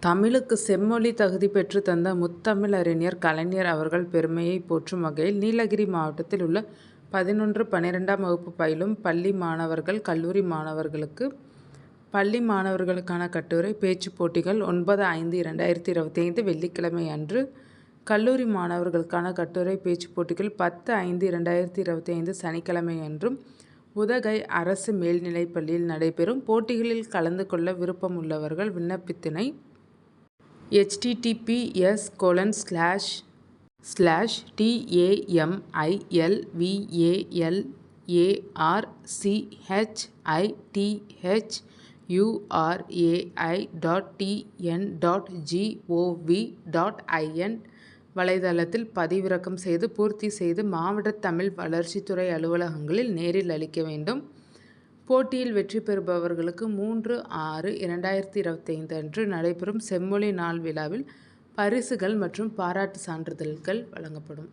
தமிழுக்கு செம்மொழி தகுதி பெற்றுத் தந்த முத்தமிழறிஞர் கலைஞர் அவர்கள் பெருமையை போற்றும் வகையில் நீலகிரி மாவட்டத்தில் உள்ள பதினொன்று, பன்னிரெண்டாம் வகுப்பு பயிலும் பள்ளி மாணவர்கள், கல்லூரி மாணவர்களுக்கு பள்ளி மாணவர்களுக்கான கட்டுரை, பேச்சுப் போட்டிகள் ஒன்பது ஐந்து இரண்டாயிரத்தி இருபத்தி ஐந்து வெள்ளிக்கிழமை அன்று, கல்லூரி மாணவர்களுக்கான கட்டுரை, பேச்சு போட்டிகள் பத்து ஐந்து ரெண்டாயிரத்தி இருபத்தி ஐந்து சனிக்கிழமை அன்றும் உதகை அரசு மேல்நிலைப்பள்ளியில் நடைபெறும். போட்டிகளில் கலந்து கொள்ள விருப்பமுள்ளவர்கள் விண்ணப்பத்தினை HTTPS colon slash slash TAMILVALARCHITH URAI dot TN dot GOV dot I. N வலைதளத்தில் பதிவிறக்கம் செய்து பூர்த்தி செய்து மாவட்ட தமிழ் வளர்ச்சித்துறை அலுவலகங்களில் நேரில் அளிக்க வேண்டும். போட்டியில் வெற்றி பெறுபவர்களுக்கு மூன்று ஆறு இரண்டாயிரத்தி இருபத்தைந்து அன்று நடைபெறும் செம்மொழி நாள் விழாவில் பரிசுகள் மற்றும் பாராட்டு சான்றிதழ்கள் வழங்கப்படும்.